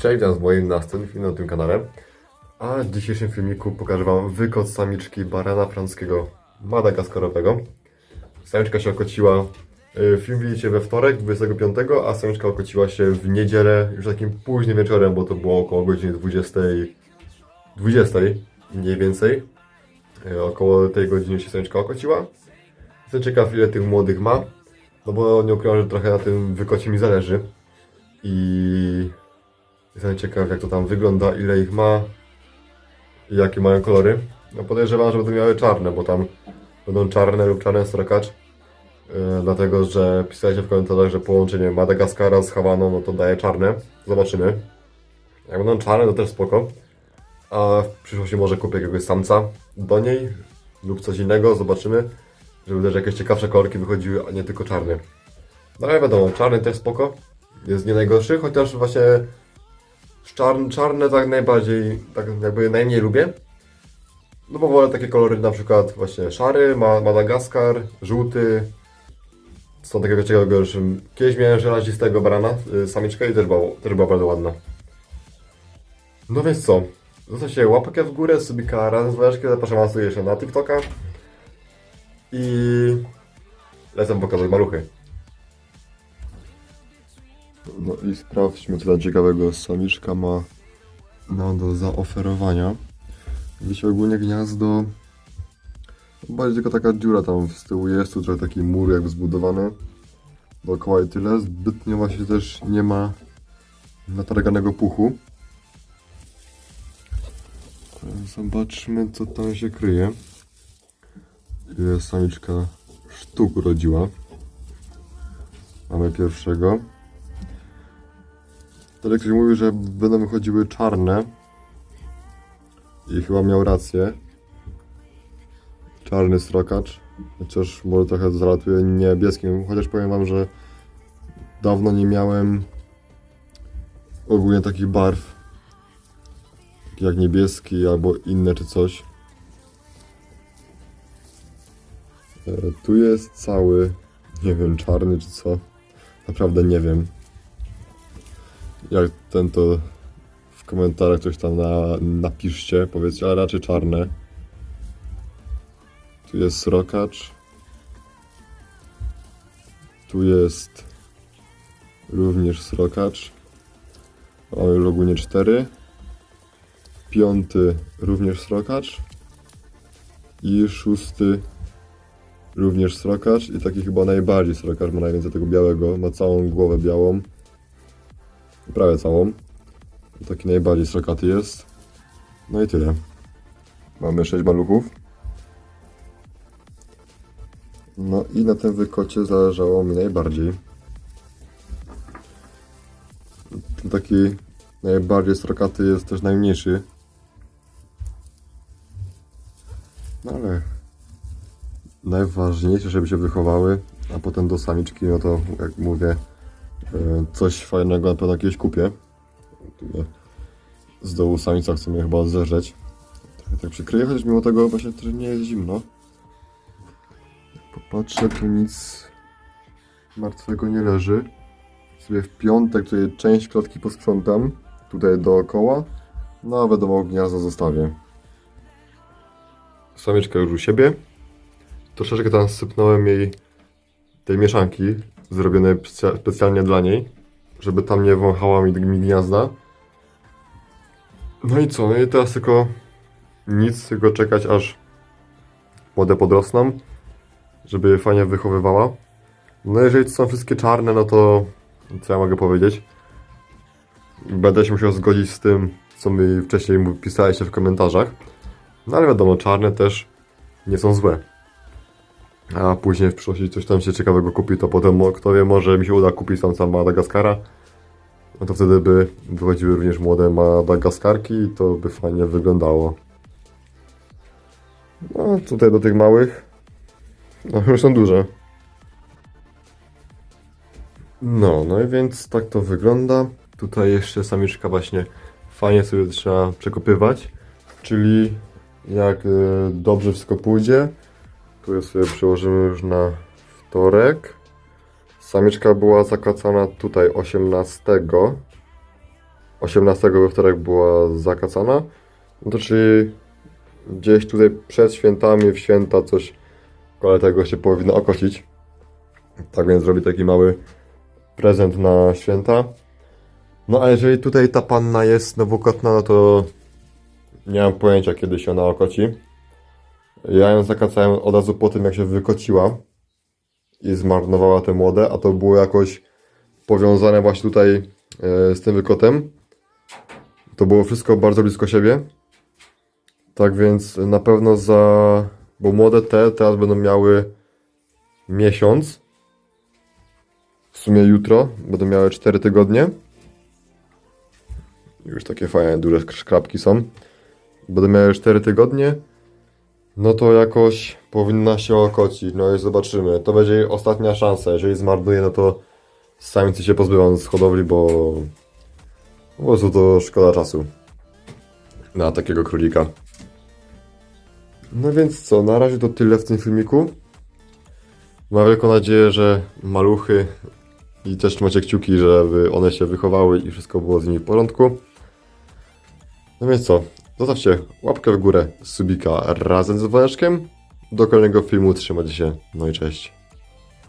Cześć, witam w moim następnym filmie na tym kanale. A w dzisiejszym filmiku pokażę Wam wykot samiczki barana francuskiego madagaskarowego. Samiczka się okociła, y, film widzicie we wtorek, 25, a samiczka okociła się w niedzielę, już takim późnym wieczorem, bo to było około godziny 20, 20 mniej więcej. Y, Około tej godziny się samiczka okociła. Jestem ciekaw ile tych młodych ma, no bo nie ukrywam, że trochę na tym wykocie mi zależy. I Jestem ciekaw jak to tam wygląda, ile ich ma i jakie mają kolory. No podejrzewam, że będą miały czarne, bo tam będą czarne lub czarny strokacz. Yy, dlatego, że pisaliście w komentarzach, że połączenie Madagaskara z Hawaną, no to daje czarne. Zobaczymy. Jak będą czarne, to też spoko. A w przyszłości może kupię jakiegoś samca do niej lub coś innego, zobaczymy. Żeby też jakieś ciekawsze kolorki wychodziły, a nie tylko czarne. No ale wiadomo, czarny też spoko. Jest nie najgorszy, chociaż właśnie Czarne, czarne tak najbardziej, tak jakby najmniej lubię. No bo wolę takie kolory na przykład właśnie szary, ma, Madagaskar, żółty. Są takiego ciekawego już. Kiedyś miałem żelazistego barana, y, samiczkę i też była, też była bardzo ładna. No więc co? Zostawcie łapkę w górę, subika razem z Wałeczkiem, zapraszam Was jeszcze na TikToka. I lecę pokazać maluchy. No i sprawdźmy, co tam ciekawego samiczka ma nam do zaoferowania. Wiecie, ogólnie gniazdo... Bardziej tylko taka dziura tam z tyłu jest, tu trochę taki mur jakby zbudowany. Dookoła i tyle. Zbytnio właśnie też nie ma natarganego puchu. Zobaczmy, co tam się kryje. Ile samiczka sztuk urodziła. Mamy pierwszego. Wtedy ktoś mówił, że będą wychodziły czarne. I chyba miał rację. Czarny strokacz. Chociaż może trochę zalatuje niebieskim. Chociaż powiem wam, że dawno nie miałem ogólnie takich barw. Jak niebieski albo inne czy coś. E, Tu jest cały, nie wiem, czarny czy co. Naprawdę nie wiem jak ten to w komentarzach coś tam na, napiszcie, powiedzcie, ale raczej czarne. Tu jest srokacz. Tu jest również srokacz. Mamy już ogólnie cztery. Piąty również srokacz. I szósty również srokacz. I taki chyba najbardziej srokacz, ma najwięcej tego białego. Ma całą głowę białą prawie całą. Taki najbardziej srokaty jest. No i tyle. Mamy 6 maluchów. No i na tym wykocie zależało mi najbardziej. Ten taki najbardziej srokaty jest też najmniejszy. No ale najważniejsze, żeby się wychowały, a potem do samiczki, no to jak mówię, Coś fajnego na pewno kiedyś kupię. Z dołu samica chce mnie chyba zerzeć. Trochę tak przykryję, chociaż mimo tego właśnie też nie jest zimno. Popatrzę, tu nic martwego nie leży. Sobie w piątek tutaj część klatki posprzątam. Tutaj dookoła. No a wiadomo, gniazdo zostawię. Samiczka już u siebie. Troszeczkę tam sypnąłem jej tej mieszanki zrobione specja- specjalnie dla niej, żeby tam nie wąchała mi, mi gniazda. No i co? No i teraz tylko nic, tylko czekać aż młode podrosną, żeby je fajnie wychowywała. No jeżeli to są wszystkie czarne, no to co ja mogę powiedzieć? Będę się musiał zgodzić z tym, co mi wcześniej pisaliście w komentarzach. No ale wiadomo, czarne też nie są złe a później w przyszłości coś tam się ciekawego kupi, to potem, kto wie, może mi się uda kupić tam sam Madagaskara. No to wtedy by wychodziły również młode Madagaskarki i to by fajnie wyglądało. No tutaj do tych małych, no już są duże. No, no i więc tak to wygląda. Tutaj jeszcze samiczka właśnie fajnie sobie trzeba przekopywać, czyli jak y, dobrze wszystko pójdzie, je sobie przełożymy już na wtorek. Samiczka była zakłacana tutaj 18. 18 we wtorek była zakacana. No to czyli gdzieś tutaj przed świętami, w święta coś koło tego się powinno okocić. Tak więc zrobi taki mały prezent na święta. No a jeżeli tutaj ta panna jest nowokrotna, no to nie mam pojęcia kiedy się ona okoci. Ja ją zakacałem od razu po tym jak się wykociła i zmarnowała te młode, a to było jakoś powiązane właśnie tutaj e, z tym wykotem. To było wszystko bardzo blisko siebie. Tak więc na pewno za. Bo młode te teraz będą miały miesiąc. W sumie jutro będą miały 4 tygodnie. Już takie fajne, duże szkrabki są. Będą miały 4 tygodnie. No to jakoś powinna się okocić. No i zobaczymy. To będzie jej ostatnia szansa. Jeżeli zmarnuje, no to samicy się pozbywam z hodowli, bo po prostu to szkoda czasu na takiego królika. No więc co, na razie to tyle w tym filmiku. Mam wielką nadzieję, że maluchy i też trzymacie kciuki, żeby one się wychowały i wszystko było z nimi w porządku. No więc co, zostawcie łapkę w górę, subika razem z dzwoneczkiem. Do kolejnego filmu trzymajcie się, no i cześć.